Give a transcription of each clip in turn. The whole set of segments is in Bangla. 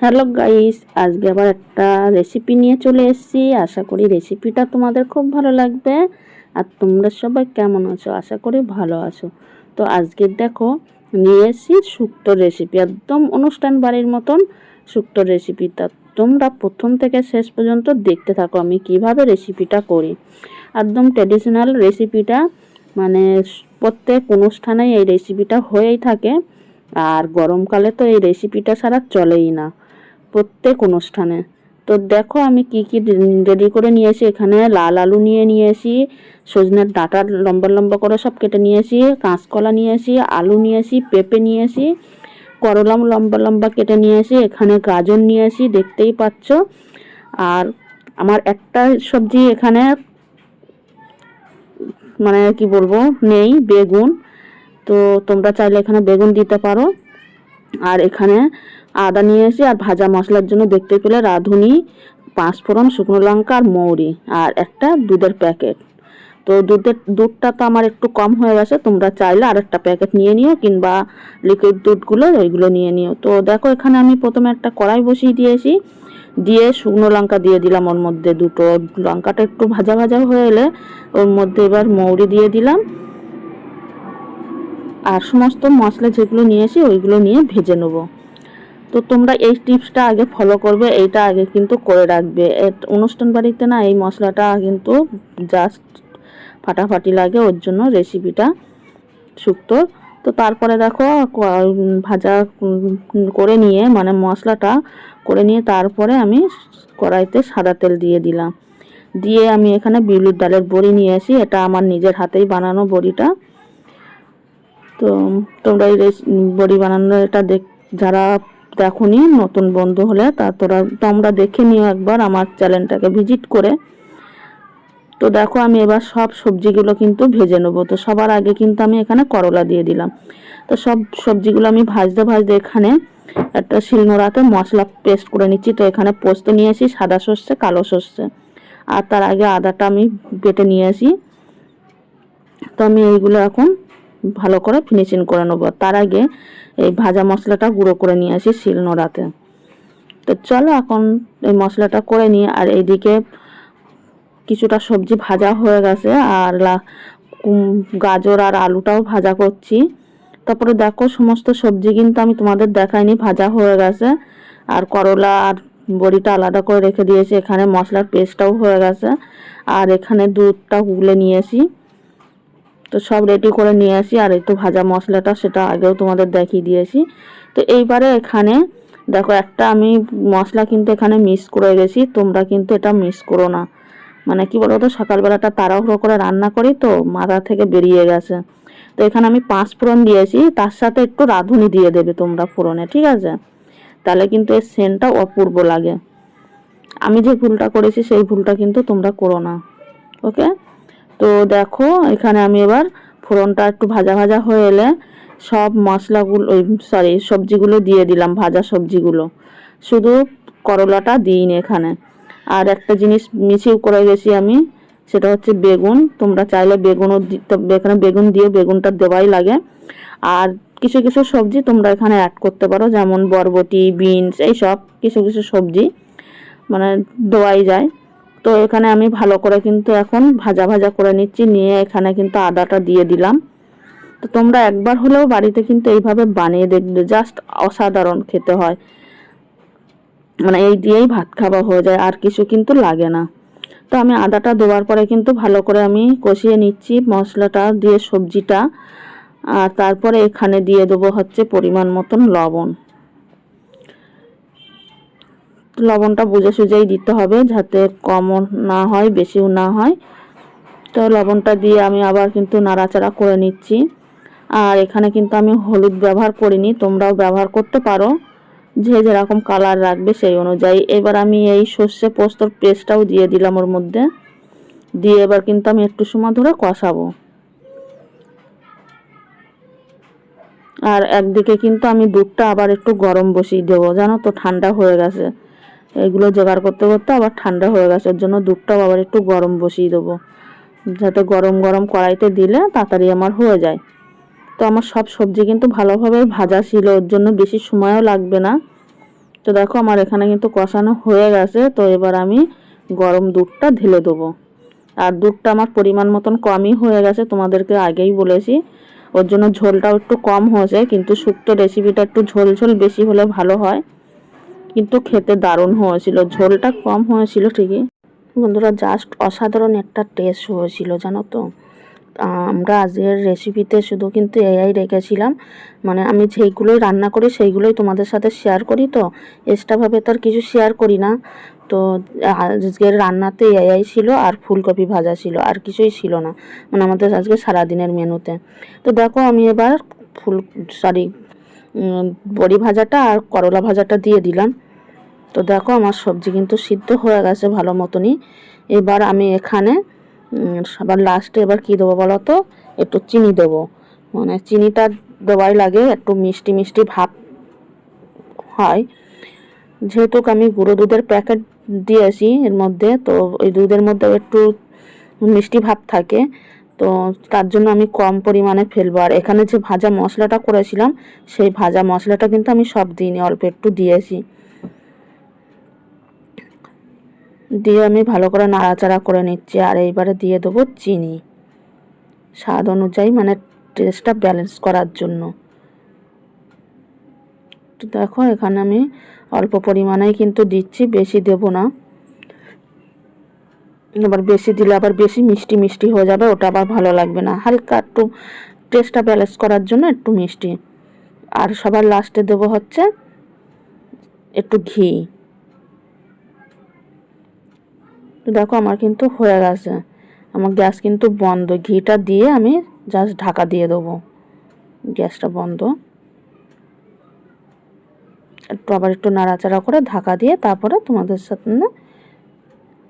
হ্যালো গাইস, আজকে আবার একটা রেসিপি নিয়ে চলে এসেছি। আশা করি রেসিপিটা তোমাদের খুব ভালো লাগবে। আর তোমরা সবাই কেমন আছো? আশা করি ভালো আছো। তো আজকে দেখো, নিয়ে এসেছি শুক্তো রেসিপি একদম অনুষ্ঠান বাড়ির মতন শুক্তো রেসিপিটা তোমরা প্রথম থেকে শেষ পর্যন্ত দেখতে থাকো আমি কীভাবে রেসিপিটা করি। একদম ট্র্যাডিশনাল রেসিপিটা মানে প্রত্যেক অনুষ্ঠানেই এই রেসিপিটা হয়েই থাকে। আর গরমকালে তো এই রেসিপিটা ছাড়া চলেই না। প্রত্যেক অনুষ্ঠানে। তো দেখো আমি কি কি রেডি করে নিয়েছি। এখানে লাল আলু নিয়ে নিয়েছি, সজনের ডাঁটা লম্বা লম্বা করে সব কেটে নিয়েছি, কাঁচকলা নিয়েছি, আলু নিয়েছি, পেঁপে নিয়েছি, করলা লম্বা লম্বা কেটে নিয়েছি, এখানে গাজর নিয়েছি, দেখতেই পাচ্ছ। আর আমার একটা সবজি এখানে মানে কি বলব, নেই, বেগুন। তো তোমরা চাইলে এখানে বেগুন দিতে পারো। আর এখানে আদা নিয়ে এসে আর ভাজা মশলার জন্য দেখতে পেলে রাঁধুনি, পাঁচফোড়ন, শুকনো লঙ্কা আর মৌরি আর একটা দুধের প্যাকেট। তো দুধের, দুধটা তো আমার একটু কম হয়ে গেছে, তোমরা চাইলে আরেকটা প্যাকেট নিয়ে নিও কিংবা লিকুইড দুধগুলো ওইগুলো নিয়ে নিও। তো দেখো এখানে আমি প্রথমে একটা কড়াই বসিয়ে দিয়েছি, দিয়ে শুকনো লঙ্কা দিয়ে দিলাম ওর মধ্যে দুটো। লঙ্কাটা একটু ভাজা ভাজা হয়ে এলে ওর মধ্যে এবার মৌরি দিয়ে দিলাম। আর সমস্ত মশলা যেগুলো নিয়েছি ওইগুলো নিয়ে ভেজে নেব। তো তোমরা এই টিপসটা আগে ফলো করবে, এইটা আগে কিন্তু করে রাখবে। অনুষ্ঠান বাড়িতে না এই মশলাটা কিন্তু জাস্ট ফাটাফাটি লাগে, ওর জন্য রেসিপিটা শুক্তোর তো তারপরে দেখো ভাজা করে নিয়ে মানে মশলাটা করে নিয়ে তারপরে আমি কড়াইতে সাদা তেল দিয়ে দিলাম। দিয়ে আমি এখানে বিউলির ডালের বড়ি নিয়ে আসি, এটা আমার নিজের হাতেই বানানো বড়িটা। তো তোমরা এই বড়ি বানানোর এটা দেখ যারা দেখনি নতুন বন্ধু হলে তা তোরা তোমরা দেখে নিও একবার আমার চ্যানেলটাকে ভিজিট করে। তো দেখো আমি এবার সব সবজিগুলো কিন্তু ভেজে নেব। তো সবার আগে কিন্তু আমি এখানে করলা দিয়ে দিলাম। তো সব সবজিগুলো আমি ভাজতে ভাজতে এখানে একটা শিলনোড়াতে মশলা পেস্ট করে নিচ্ছি। তো এখানে পোস্ত নিয়ে আসি, সাদা সর্ষে, কালো সর্ষে। আর তার আগে আদাটা আমি বেটে নিয়ে আসি। তো আমি এইগুলো এখন ভালো করে ফিনিশিং করে নেব। তার আগে এই ভাজা মশলাটা গুঁড়ো করে নিয়ে আসি শিলনোড়াতে। তো চলো এখন এই মশলাটা করে নিই। আর এইদিকে কিছুটা সবজি ভাজা হয়ে গেছে। আর গাজর আর আলুটাও ভাজা করছি। তারপরে দেখো সমস্ত সবজি কিন্তু আমি তোমাদের দেখাইনি, ভাজা হয়ে গেছে। আর করলা আর বড়িটা আলাদা করে রেখে দিয়েছি। এখানে মশলার পেস্টটাও হয়ে গেছে। আর এখানে দুধটা গুলে নিয়েছি তো সব রেডি করে নিয়ে আসি। আর একটু ভাজা মশলাটা সেটা আগেও তোমাদের দেখিয়ে দিয়েছি। তো এইবারে এখানে দেখো একটা আমি মশলা কিন্তু এখানে মিস করে গেছি। তোমরা কিন্তু এটা মিস করো না। মানে কি বলো তো সকালবেলাটা তাড়াহুড়ো করে রান্না করি তো মাথা থেকে বেরিয়ে গেছে। তো এখানে আমি পাঁচ ফোড়ন দিয়েছি। তার সাথে একটু রাঁধুনি দিয়ে দেবে তোমরা ফোড়নে, ঠিক আছে? তাহলে কিন্তু এর সেন্টটা অপূর্ব লাগে। আমি যে ভুলটা করেছি, সেই ভুলটা কিন্তু তোমরা করো না। ওকে তো দেখো, এখানে আমি এবার ফোড়নটা একটু ভাজা ভাজা হয়ে এলে সব মশলাগুলো, ওই সরি সবজিগুলো দিয়ে দিলাম, ভাজা সবজিগুলো। শুধু করলাটা দিইনি এখানে। আর একটা জিনিস মিছিও করে গেছি আমি, সেটা হচ্ছে বেগুন। তোমরা চাইলে বেগুনও এখানে বেগুন দিয়ে বেগুনটা দেওয়াই লাগে। আর কিছু কিছু সবজি তোমরা এখানে অ্যাড করতে পারো, যেমন বরবটি, বিনস এই সব কিছু কিছু সবজি মানে দেওয়াই যায়। তো এখানে আমি ভালো করে কিন্তু এখন ভাজা ভাজা করে নিচ্ছি, নিয়ে এখানে কিন্তু আদাটা দিয়ে দিলাম। তো তোমরা একবার হলেও বাড়িতে কিন্তু এইভাবে বানিয়ে দেখবে, জাস্ট অসাধারণ খেতে হয়। মানে এই দিয়েই ভাত খাওয়া হয়ে যায়, আর কিছু কিন্তু লাগে না। তো আমি আদাটা দেওয়ার পরে কিন্তু ভালো করে আমি কষিয়ে নিচ্ছি মশলাটা দিয়ে সবজিটা, আর তারপরে এখানে দিয়ে দেবো হচ্ছে পরিমাণ মতন লবণ। লবণটা বুঝে সুঝেই দিতে হবে যাতে কমও না হয়, বেশিও না হয়। তো লবণটা দিয়ে আমি আবার কিন্তু নাড়াচাড়া করে নিচ্ছি। আর এখানে কিন্তু আমি হলুদ ব্যবহার করিনি, তোমরাও ব্যবহার করতে পারো। যে যেরকম কালার রাখবে সেই অনুযায়ী। এবার আমি এই সর্ষে পোস্তর পেস্টটাও দিয়ে দিলাম ওর মধ্যে। দিয়ে এবার কিন্তু আমি একটু সময় ধরে কষাবো। আর একদিকে কিন্তু আমি দুধটা আবার একটু গরম বসিয়ে দেবো, জানো তো, ঠান্ডা হয়ে গেছে। এগুলো জোগাড় করতে করতে আবার ঠান্ডা হয়ে গেছে। ওর জন্য দুধটাও আবার একটু গরম বসিয়ে দেবো। যাতে গরম গরম কড়াইতে দিলে তাড়াতাড়ি আমার হয়ে যায়। তো আমার সব সবজি কিন্তু ভালোভাবে ভাজা ছিল, ওর জন্য বেশি সময়ও লাগবে না। তো দেখো আমার এখানে কিন্তু কষানো হয়ে গেছে, তো এবার আমি গরম দুধটা ঢেলে দেবো। আর দুধটা আমার পরিমাণ মতন কমই হয়ে গেছে, তোমাদেরকে আগেই বলেছি। ওর জন্য ঝোলটাও একটু কম হয়েছে, কিন্তু শুক্তো রেসিপিটা একটু ঝোল ঝোল বেশি হলে ভালো হয়। কিন্তু খেতে দারুণ হয়েছিল, ঝোলটা কম হয়েছিল ঠিকই। বন্ধুরা জাস্ট অসাধারণ একটা টেস্ট হয়েছিল, জানো তো? আমরা আজকের রেসিপিতে শুধু কিন্তু এআই রেখেছিলাম। মানে আমি যেইগুলোই রান্না করি, সেইগুলোই তোমাদের সাথে শেয়ার করি তো। এক্সট্রাভাবে তো আর কিছু শেয়ার করি না। তো আজকের রান্নাতে এআই ছিল আর ফুলকপি ভাজা ছিল, আর কিছুই ছিল না। মানে আমাদের আজকে সারাদিনের মেনুতে। তো দেখো, আমি এবার ফুল সরি বড়ি ভাজাটা আর করলা ভাজাটা দিয়ে দিলাম। তো দেখো আমার সবজি কিন্তু সিদ্ধ হয়ে গেছে ভালো মতনই। এবার আমি এখানে সবার লাস্টে এবার কী দেবো বলো তো? একটু চিনি দেবো। মানে চিনিটা দেওয়াই লাগে, একটু মিষ্টি মিষ্টি ভাব হয়। যেহেতু আমি গুঁড়ো দুধের প্যাকেট দিয়েছি এর মধ্যে, তো ওই দুধের মধ্যে একটু মিষ্টি ভাব থাকে, তো তার জন্য আমি কম পরিমাণে ফেলব। আর এখানে যে ভাজা মশলাটা করেছিলাম, সেই ভাজা মশলাটা কিন্তু আমি সব দিইনি, অল্প একটু দিয়েছি। দিয়ে আমি ভালো করে নাড়াচাড়া করে নিচ্ছি আর এইবারে দিয়ে দেবো চিনি। স্বাদ অনুযায়ী মানে টেস্টটা ব্যালেন্স করার জন্য। তো দেখো, এখানে আমি অল্প পরিমাণেই কিন্তু দিচ্ছি, বেশি দেব না। আবার বেশি দিলে আবার বেশি মিষ্টি মিষ্টি হয়ে যাবে, ওটা আবার ভালো লাগবে না। হালকা একটু টেস্টটা ব্যালেন্স করার জন্য একটু মিষ্টি। আর সবার লাস্টে দেবো হচ্ছে একটু ঘি। তো দেখো আমার কিন্তু হয়ে গেছে। আমার গ্যাস কিন্তু বন্ধ। ঘিটা দিয়ে আমি জাস্ট ঢাকা দিয়ে দেবো। গ্যাসটা বন্ধ। একটু আবার একটু নাড়াচাড়া করে ঢাকা দিয়ে তারপরে তোমাদের সাথে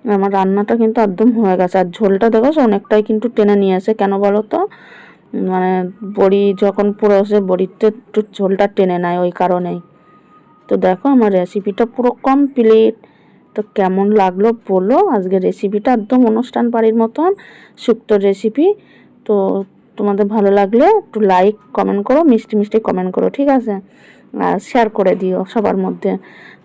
আমার রান্নাটা কিন্তু একদম হয়ে গেছে। আর ঝোলটা দেখো অনেকটাই কিন্তু টেনে নিয়েছে। কেন বলো তো? মানে বড়ি যখন পুরোসে বড়িতে একটু ঝোলটা টেনে নেয় ওই কারণেই। তো দেখো আমার রেসিপিটা পুরো কমপ্লিট তো কেমন লাগল বলো। আজকে রেসিপিটা একদম অনুষ্ঠান বাড়ির মতন শুক্তোর রেসিপি তো তোমাদের ভালো লাগলে একটু লাইক কমেন্ট করো, মিষ্টি মিষ্টি কমেন্ট করো, ঠিক আছে? আর শেয়ার করে দিও সবার মধ্যে।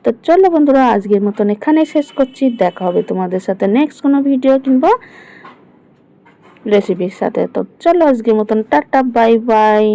তো চলো বন্ধুরা, আজকের মতন এখানে শেষ করছি। দেখা হবে তোমাদের সাথে নেক্সট কোনো ভিডিও কিংবা রেসিপির সাথে। তো চলো আজকের মতন, টাটা বাই বাই